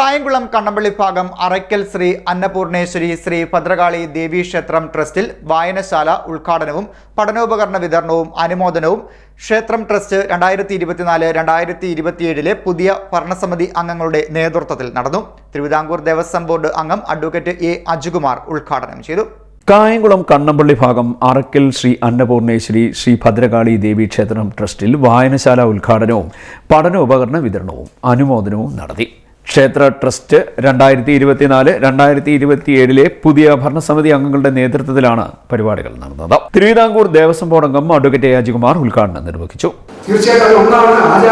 കായംകുളം കണ്ണമ്പള്ളി ഭാഗം അറയ്ക്കൽ ശ്രീ അന്നപൂർണേശ്വരി ശ്രീ ഭദ്രകാളി ദേവീക്ഷേത്രം ട്രസ്റ്റിൽ വായനശാല ഉദ്ഘാടനവും പഠനോപകരണ വിതരണവും അനുമോദനവും. ക്ഷേത്രം ട്രസ്റ്റ് രണ്ടായിരത്തി ഇരുപത്തിനാല് രണ്ടായിരത്തി ഇരുപത്തിയേഴിലെ പുതിയ ഭരണസമിതി അംഗങ്ങളുടെ നേതൃത്വത്തിൽ നടന്നു. തിരുവിതാംകൂർ ദേവസ്വം ബോർഡ് അംഗം അഡ്വക്കേറ്റ് എ അജുകുമാർ ഉദ്ഘാടനം ചെയ്തു. കായംകുളം കണ്ണമ്പള്ളി ഭാഗം അറക്കൽ ശ്രീ അന്നപൂർണേശ്വരി ശ്രീ ഭദ്രകാളി ദേവി ക്ഷേത്രം ട്രസ്റ്റിൽ വായനശാല ഉദ്ഘാടനവും പഠനോപകരണ വിതരണവും അനുമോദനവും നടത്തി. ക്ഷേത്ര ട്രസ്റ്റ് രണ്ടായിരത്തി ഇരുപത്തിനാല് രണ്ടായിരത്തി ഇരുപത്തിയേഴിലെ പുതിയ ഭരണസമിതി അംഗങ്ങളുടെ നേതൃത്വത്തിലാണ് പരിപാടികൾ നടന്നത്. തിരുവിതാംകൂർ ദേവസ്വം ബോർഡ് അംഗം അഡ്വക്കേറ്റ് എ. അജികുമാർ ഉദ്ഘാടനം നിർവഹിച്ചു. തീർച്ചയായിട്ടും ഒന്നാണ് നല്ല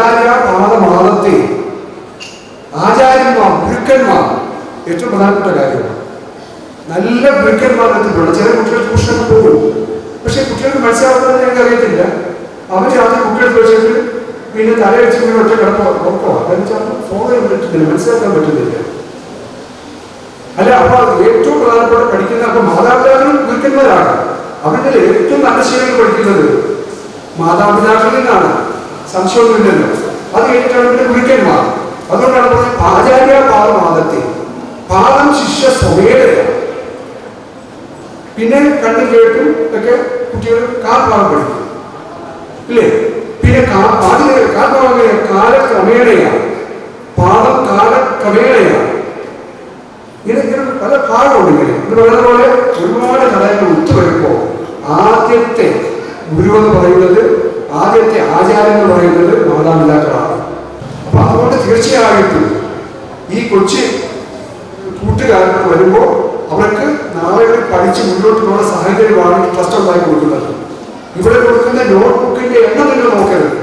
ചില കുട്ടികൾ പോകും. പക്ഷെ കുട്ടികൾക്ക് മനസ്സിലാവുന്നത് ഞങ്ങൾക്ക് അറിയത്തില്ല അവർ ആദ്യം കുട്ടികൾ വെച്ചിട്ട് പിന്നെ തലയടിച്ച് ഇങ്ങനെ ഒറ്റ കിടപ്പോ നോക്കോ അതെന്നുവെച്ചാൽ ഫോൺ പറ്റുന്നില്ല മനസ്സിലാക്കാൻ പറ്റുന്നില്ല അല്ല അപ്പൊ ഏറ്റവും പ്രധാനപ്പെട്ട പഠിക്കുന്ന അപ്പൊ മാതാപിതാക്കളും നിൽക്കുന്നവരാണ് അവരുടെ ഏറ്റവും നല്ല ശീലങ്ങൾ പഠിക്കുന്നത് മാതാപിതാക്കളിൽ നിന്നാണ് സംശയമൊന്നുമില്ലല്ലോ അത് കഴിഞ്ഞിട്ടാണ് പിന്നെ ഗുരുക്കന്മാർ അതുകൊണ്ടാണ് പറഞ്ഞത് ആചാര്യ പാദമാദത്തെ പാദം ശിഷ്യ സ്വമേധയാണ് പിന്നെ കണ്ടും കേട്ടും ഒക്കെ കുട്ടികൾ കാൽഭാഗം പഠിക്കും ഇല്ലേ പിന്നെ കാ- പാതിര കാലക്രമേണയാണ് പാദം കാലക്രമേണയാണ് ഇങ്ങനെ ഇങ്ങനെ പല ഭാഗമുണ്ട് ഇങ്ങനെ ഇത് പറയുന്ന പോലെ ഒരുപാട് ഘടകങ്ങൾ ഒത്തുവരുമ്പോൾ ആദ്യത്തെ ഗുരു എന്ന് പറയുന്നത് ആദ്യത്തെ ആചാരം എന്ന് പറയുന്നത് മാതാപിതാക്കളാണ്. അപ്പൊ അതുകൊണ്ട് തീർച്ചയായിട്ടും ഈ കൊച്ചു കൂട്ടുകാർക്ക് വരുമ്പോൾ അവർക്ക് നാളെ പഠിച്ച് മുന്നോട്ട് പോകുന്ന സാഹചര്യമാണ് ട്രസ്റ്റ് ഉണ്ടായി കൊടുക്കുന്നത്. ഇവിടെ കൊടുക്കുന്ന നോട്ട് ബുക്കിന്റെ എണ്ണം നിങ്ങൾ നോക്കരുത്.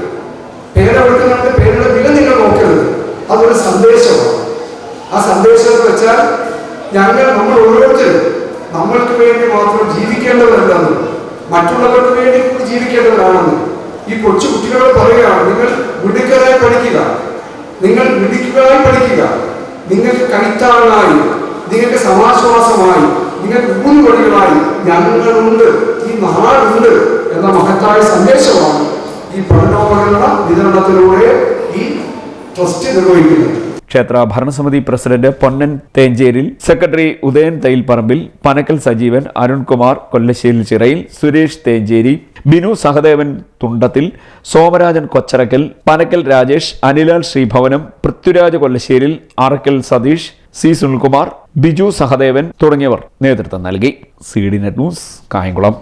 പേന കൊടുക്കുന്നുണ്ട് പേരുടെ വില നിങ്ങൾ നോക്കരുത്. അതൊരു സന്ദേശമാണ്. ആ സന്ദേശം എന്ന് വെച്ചാൽ ഞങ്ങൾ നമ്മൾ ഓരോരുത്തരും നമ്മൾക്ക് വേണ്ടി മാത്രം ജീവിക്കേണ്ടവരല്ലെന്ന്. മറ്റുള്ളവർക്ക് വേണ്ടി കൂടി ജീവിക്കേണ്ടവരാണെന്ന്. ഈ കൊച്ചു കുട്ടികളോട് പറയുകയാണ് നിങ്ങൾ മിടുക്കരായി പഠിക്കുക. നിങ്ങൾ മിടുക്കുകളായി പഠിക്കുക. നിങ്ങൾക്ക് കണിത്താളായി നിങ്ങൾക്ക് സമാശ്വാസമായി നിങ്ങൾക്ക് ഊന്നുവടികളായി ഞങ്ങളുണ്ട്. ഈ നാടുണ്ട് എന്ന മഹത്തായ സന്ദേശമാണ് ഈ പഠനോപകരണ വിതരണത്തിലൂടെ ഈ ട്രസ്റ്റ് നിർവഹിക്കുന്നത് ക്ഷേത്ര ഭരണസമിതി president Ponnan Thencheril secretary Udayan Thailparambil Panakkal Sajeevan Arunkumar Kollassery Chirayil Suresh Thencheri Binu Sahadevan Thundathil Somarajan Kocharakkal Panakkal Rajesh Anilal Sreebhavanam Prithviraj Kollasseril Arakkal Satheesh C Sunilkumar Biju Sahadevan തുടങ്ങിയവർ നേതൃത്വം നൽകി. C D net news Kayamkulam.